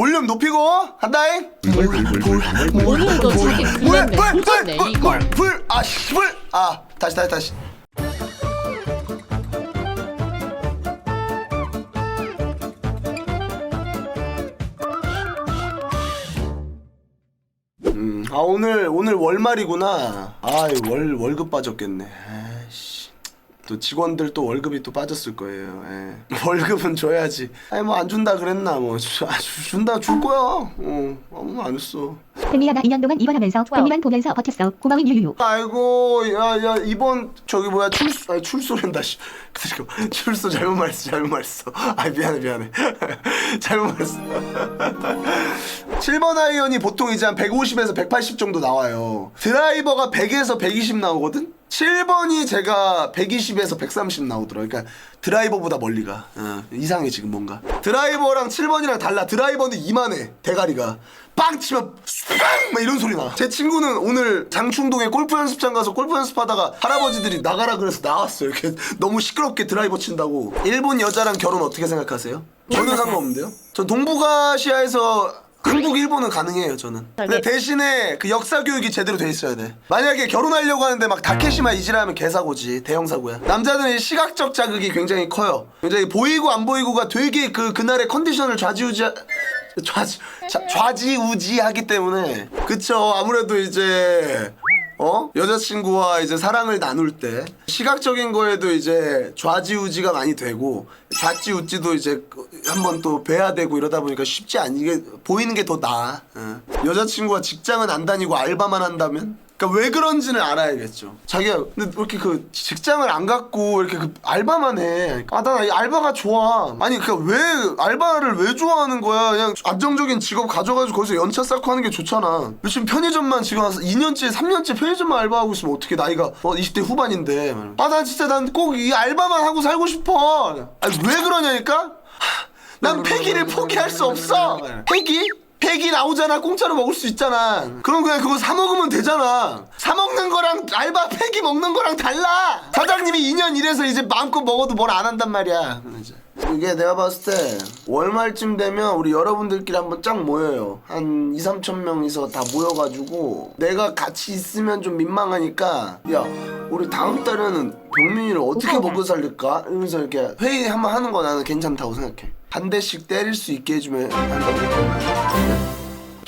볼륨 높이고 간다잉 오늘도 저기 글렀네. 미쳤네 이거. 불불불불아 다시 다시 다시 음, 아 오늘 오늘 월말이구나. 아 월 월급 빠졌겠네. 아이씨. 또 직원들 또 월급이 또 빠졌을 거예요. 예. 월급은 줘야지. 아니 뭐 안 준다 그랬나 뭐 주, 아, 주- 준다 줄 거야. 어 아무 안 했어. 팬미야 나 2년 동안 입원하면서 팬미만 보면서 버텼어. 고마운 유유유. 아이고 야야 이번 저기 뭐야 출소 아니 출소랜다 씨 그리고 출소 잘못 말했어 잘못 말했어 아 미안해 미안해 잘못 말했어 7번 아이언이 보통 이제 한 150에서 180 정도 나와요 드라이버가 100에서 120 나오거든 7번이 제가 120에서 130 나오더라 그러니까 드라이버보다 멀리 가 어, 이상해 지금 뭔가 드라이버랑 7번이랑 달라 드라이버는 이만해 대가리가 빵 치면 빵! 막 이런 소리 나. 제 친구는 오늘 장충동에 골프 연습장 가서 골프 연습하다가 할아버지들이 나가라 그래서 나왔어요. 이렇게 너무 시끄럽게 드라이버 친다고. 일본 여자랑 결혼 어떻게 생각하세요? 전혀 상관없는데요? 전 동북아시아에서 한국, 일본은 가능해요, 저는. 근데 대신에 그 역사 교육이 제대로 돼 있어야 돼. 만약에 결혼하려고 하는데 막 다케시마 이지라면 개사고지. 대형 사고야. 남자들은 시각적 자극이 굉장히 커요. 굉장히 보이고 안 보이고가 되게 그, 그날의 컨디션을 좌지우지, 좌지, 자, 좌지우지하기 때문에. 그쵸. 아무래도 이제, 어? 여자친구와 이제 사랑을 나눌 때 시각적인 거에도 이제 좌지우지가 많이 되고 좌지우지도 이제 한번 또 뵈야 되고 이러다 보니까 쉽지 않 이게 보이는 게 더 나아. 어. 여자친구와 직장은 안 다니고 알바만 한다면? 그러니까 왜 그런지는 알아야겠죠. 자기가 근데 왜 이렇게 그 직장을 안 갖고 이렇게 그 알바만 해. 아, 나이 알바가 좋아. 아니 그러니까 왜 알바를 왜 좋아하는 거야? 그냥 안정적인 직업 가져가지고 거기서 연차 쌓고 하는 게 좋잖아. 요즘 편의점만 지금 한 2년째, 3년째 편의점만 알바하고 있으면 어떻게 나이가 어 20대 후반인데. 아, 난 진짜 난 꼭 이 알바만 하고 살고 싶어. 아니 왜 그러냐니까? 난 폐기를 포기할 수 없어. 폐기? 폐기 나오잖아. 공짜로 먹을 수 있잖아. 그럼 그냥 그거 사 먹으면 되잖아. 사 먹는 거랑 알바 폐기 먹는 거랑 달라. 사장님이 2년 일해서 이제 마음껏 먹어도 뭘 안 한단 말이야. 이제. 이게 내가 봤을 때 월말쯤 되면 우리 여러분들끼리 한번 쫙 모여요. 한 2, 3천 명이서 다 모여가지고 내가 같이 있으면 좀 민망하니까 야 우리 다음 달에는 병민이를 어떻게 먹고 살릴까? 이러면서 이렇게 회의 한번 하는 거 나는 괜찮다고 생각해. 한 대씩 때릴 수 있게 해주면 한다고.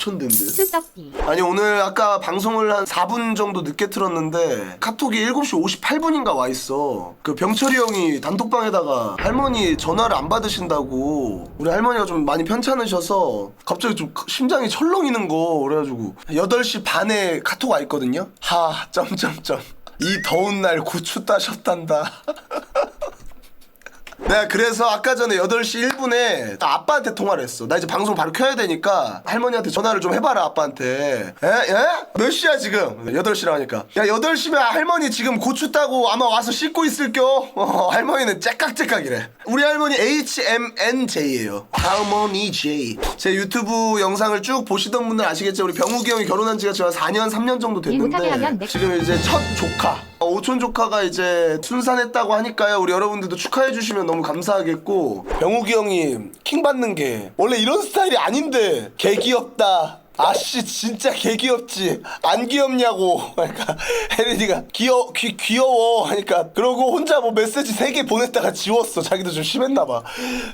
촌된데. 수석기. 아니 오늘 아까 방송을 한 4분 정도 늦게 틀었는데 카톡이 7시 58분인가 와 있어. 그 병철이 형이 단톡방에다가 할머니 전화를 안 받으신다고 우리 할머니가 좀 많이 편찮으셔서 갑자기 좀 심장이 철렁이는 거 그래가지고 8시 반에 카톡 와 있거든요. 하 점점점 이 더운 날 고추 따셨단다. 내가 그래서 아까 전에 8시 1분에 나 아빠한테 통화를 했어. 나 이제 방송 바로 켜야 되니까 할머니한테 전화를 좀 해봐라 아빠한테. 에? 에? 몇 시야 지금? 8시라 하니까. 야 8시면 할머니 지금 고추 따고 아마 와서 씻고 있을겨. 어, 할머니는 째깍째깍이래. 우리 할머니 HMNJ예요. 할머니 J. 제 유튜브 영상을 쭉 보시던 분들 아시겠죠? 우리 병욱이 형이 결혼한 지가 지금 4년 3년 정도 됐는데 내- 지금 이제 첫 조카 어, 오촌 조카가 이제 순산했다고 하니까요. 우리 여러분들도 축하해 주시면 너무 감사하겠고. 병욱이 형이 킹 받는 게 원래 이런 스타일이 아닌데 개 귀엽다. 아씨 진짜 개 귀엽지. 안 귀엽냐고. 그러니까 혜린이가 귀여 귀, 귀여워. 하니까 그러고 혼자 뭐 메시지 세개 보냈다가 지웠어. 자기도 좀 심했나 봐.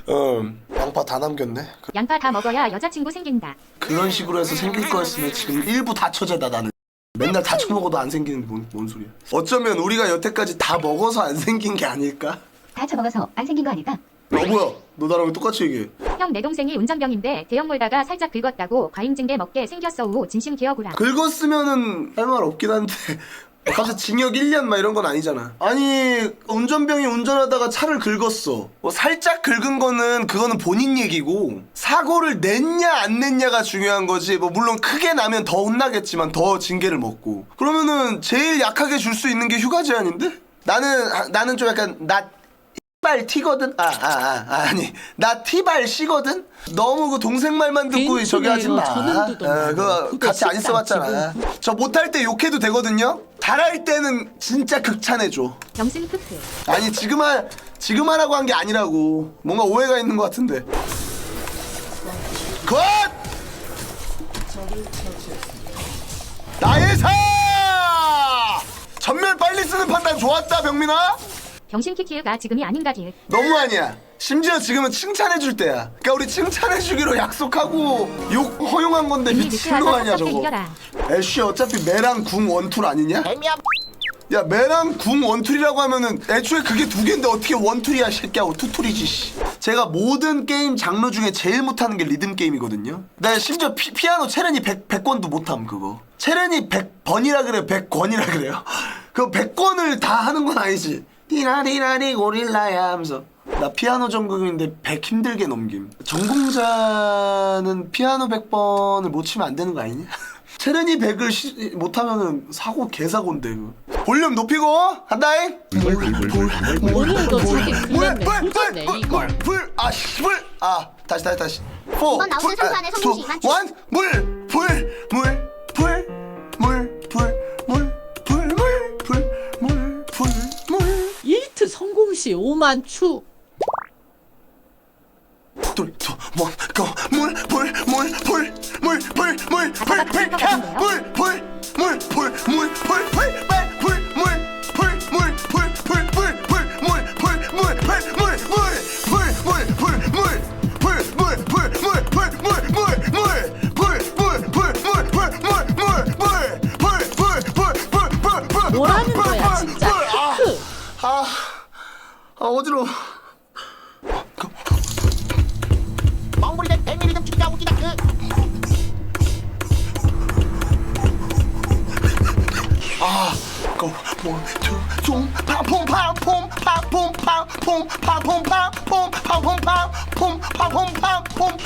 음. 양파 다 남겼네. 양파 다 먹어야 여자친구 생긴다. 그런 식으로 해서 생길 거였으면 지금 일부 다 처제다 나는 맨날 다쳐 먹어도 안 생기는 뭔, 뭔 소리야 어쩌면 우리가 여태까지 다 먹어서 안 생긴 게 아닐까? 다 처먹어서 안 생긴 거 아닐까? 어 뭐야 너 나랑 왜 똑같이 얘기해 형 내 동생이 운전병인데 대형 몰다가 살짝 긁었다고 과잉증대 먹게 생겼어 우 진심 기어구라. 긁었으면은 할 말 없긴 한데 갑자기 징역 1년 막 이런 건 아니잖아. 아니 운전병이 운전하다가 차를 긁었어. 뭐 살짝 긁은 거는 그거는 본인 얘기고 사고를 냈냐 안 냈냐가 중요한 거지. 뭐 물론 크게 나면 더 혼나겠지만 더 징계를 먹고. 그러면은 제일 약하게 줄 수 있는 게 휴가 제한인데? 나는 아, 나는 좀 약간 나 발 티거든? 아, 아, 아, 아, 아 니. 나 티발 씨거든? 너무 그 동생 말만 듣고. 저기 하지 마. 저는 듣던 어, 그거 그거 같이 안 식당 있어봤잖아. 저 못할 때 욕해도 되거든요? 잘할 때는 진짜 극찬해줘. 정승 크크. 아니, 지금 하, 지금 하라고 한 게 아니라고. 뭔가 오해가 있는 것 같은데. 컷! 나의 사 전멸 빨리 쓰는 판단 좋았다 병민아 병신 키키가 지금이 아닌가 길. 너무 아니야. 심지어 지금은 칭찬해줄 때야. 그러니까 우리 칭찬해주기로 약속하고 욕 허용한 건데 이미 미친놈 늦게 와서 아니야 섭섭해 저거 이겨라. 애쉬 어차피 매랑 궁 원툴 아니냐? 야. 매랑 궁 원툴이라고 하면은 애초에 그게 두 개인데 어떻게 원툴이야 이 새끼야. 투툴이지 씨. 제가 모든 게임 장르 중에 제일 못하는 게 리듬 게임이거든요. 나 심지어 피, 피아노 체르니 100, 100권도 못함 그거. 체르니 100번이라 그래요? 100권이라 그래요? 그 100권을 다 하는 건 아니지 디라디라디 고릴라야 하면서 나 피아노 전공인데 100 힘들게 넘김 전공자는 피아노 100번을 못 치면 안 되는 거 아니냐? 체르니 100을 시, 못하면은 사고 개사고인데 그거. 볼륨 높이고 한다잉 오늘도 저렇게. 조졌네, 이거. 불아 씨불 아 다시 다시 다시 포 이번 나오는 선수안의 성공시 맞추. 원물불물 성공 시 5만 추. 둘, 두, 원, 고, 물, 불, 물, 불, 물, 불, 물, 불, 불, 캬, 물, 불, 멍부리 된 백미리듬 진짜 웃기다. 그. 아, go one two 좀 팡퐁 팡 퐁 팡 퐁 팡 퐁 팡 퐁 팡 퐁 팡 퐁 팡 퐁 팡 퐁 팡 퐁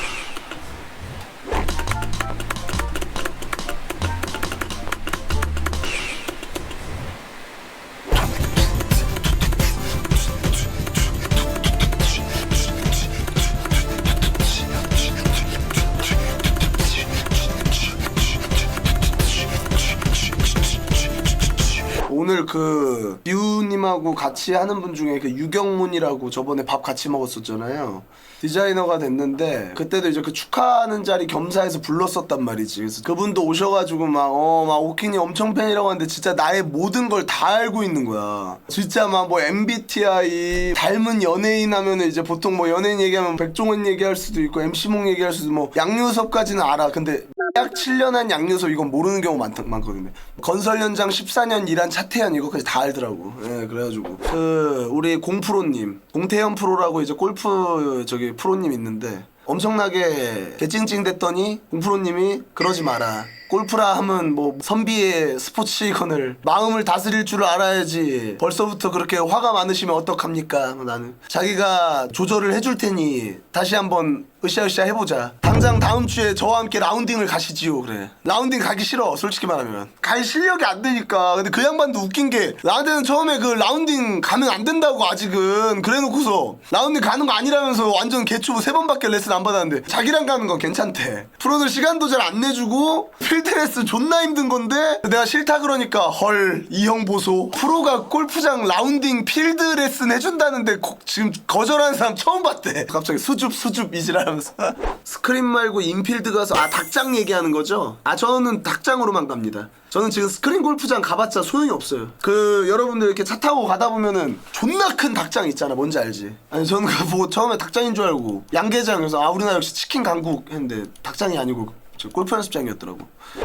오늘 그 비우님하고 같이 하는 분 중에 그 유경문이라고 저번에 밥 같이 먹었었잖아요. 디자이너가 됐는데 그때도 이제 그 축하하는 자리 겸사해서 불렀었단 말이지. 그래서 그분도 오셔가지고 막 어막 오키니 엄청 팬이라고 하는데 진짜 나의 모든 걸 다 알고 있는 거야. 진짜 막 뭐 MBTI 닮은 연예인 하면은 이제 보통 뭐 연예인 얘기하면 백종원 얘기할 수도 있고 MC몽 얘기할 수도 뭐 양요섭까지는 알아. 근데 약 7년 한 양요섭 이건 모르는 경우 많, 많거든요. 건설 현장 14년 일한 차태현 이거까지 다 알더라고. 예, 그래가지고 그 우리 공프로님, 공태현 프로라고 이제 골프 저기 프로님 있는데 엄청나게 개찡찡 됐더니 공프로님이 그러지 마라. 골프라 하면 뭐 선비의 스포츠이건을 마음을 다스릴 줄 알아야지 벌써부터 그렇게 화가 많으시면 어떡합니까? 나는 자기가 조절을 해줄 테니 다시 한번 으쌰으쌰 해보자. 당장 다음 주에 저와 함께 라운딩을 가시지요. 그래. 라운딩 가기 싫어 솔직히 말하면. 갈 실력이 안 되니까. 근데 그 양반도 웃긴 게 나한테는 처음에 그 라운딩 가면 안 된다고 아직은 그래 놓고서 라운딩 가는 거 아니라면서 완전 개초보 세 번밖에 레슨 안 받았는데 자기랑 가는 건 괜찮대. 프로들 시간도 잘 안 내주고 필드 레슨 존나 힘든 건데 내가 싫다 그러니까 헐 이 형 보소 프로가 골프장 라운딩 필드 레슨 해준다는데 고- 지금 거절하는 사람 처음 봤대 갑자기 수줍 수줍 이지라면서 스크린 말고 인필드 가서 아 닭장 얘기하는 거죠? 아 저는 닭장으로만 갑니다 저는 지금 스크린 골프장 가봤자 소용이 없어요. 그 여러분들 이렇게 차 타고 가다 보면은 존나 큰 닭장 있잖아. 뭔지 알지? 아니 저는 그거 보고 처음에 닭장인 줄 알고 양계장 그래서 아 우리나라 역시 치킨 강국 했는데 닭장이 아니고 저 골프 연습장이었더라고.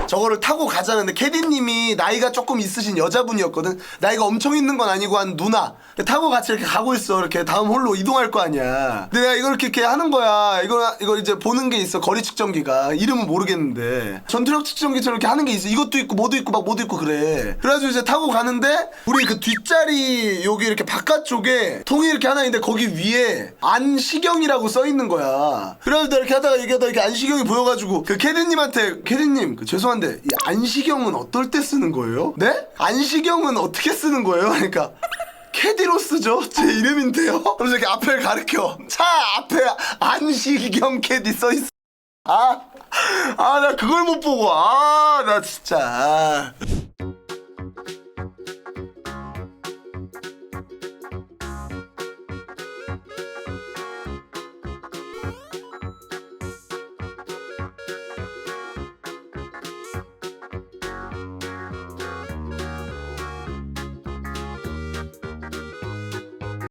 저거를 타고 가자는데 캐디님이 나이가 조금 있으신 여자분이었거든. 나이가 엄청 있는 건 아니고 한 누나. 타고 같이 이렇게 가고 있어. 이렇게 다음 홀로 이동할 거 아니야. 근데 내가 이걸 이렇게, 하는 거야. 이거 이거 이제 보는 게 있어. 거리 측정기가 이름은 모르겠는데 전투력 측정기처럼 이렇게 하는 게 있어. 이것도 있고 뭐도 있고 막 뭐도 있고 그래. 그래가지고 이제 타고 가는데 우리 그 뒷자리 여기 이렇게 바깥쪽에 통이 이렇게 하나 있는데 거기 위에 안시경이라고 써 있는 거야. 그래가지고 이렇게 하다가 얘기하다 이렇게 안시경이 보여가지고 그 캐디님한테 캐디님 그 죄송한데 이 안시경은 어떨 때 쓰는 거예요? 네? 안시경은 어떻게 쓰는 거예요? 그러니까 캐디로 쓰죠? 제 이름인데요? 그래서 이렇게 앞을 가르쳐. 차 앞에 안시경 캐디 써있어. 아, 아, 나 그걸 못 보고. 아, 나 진짜. 아.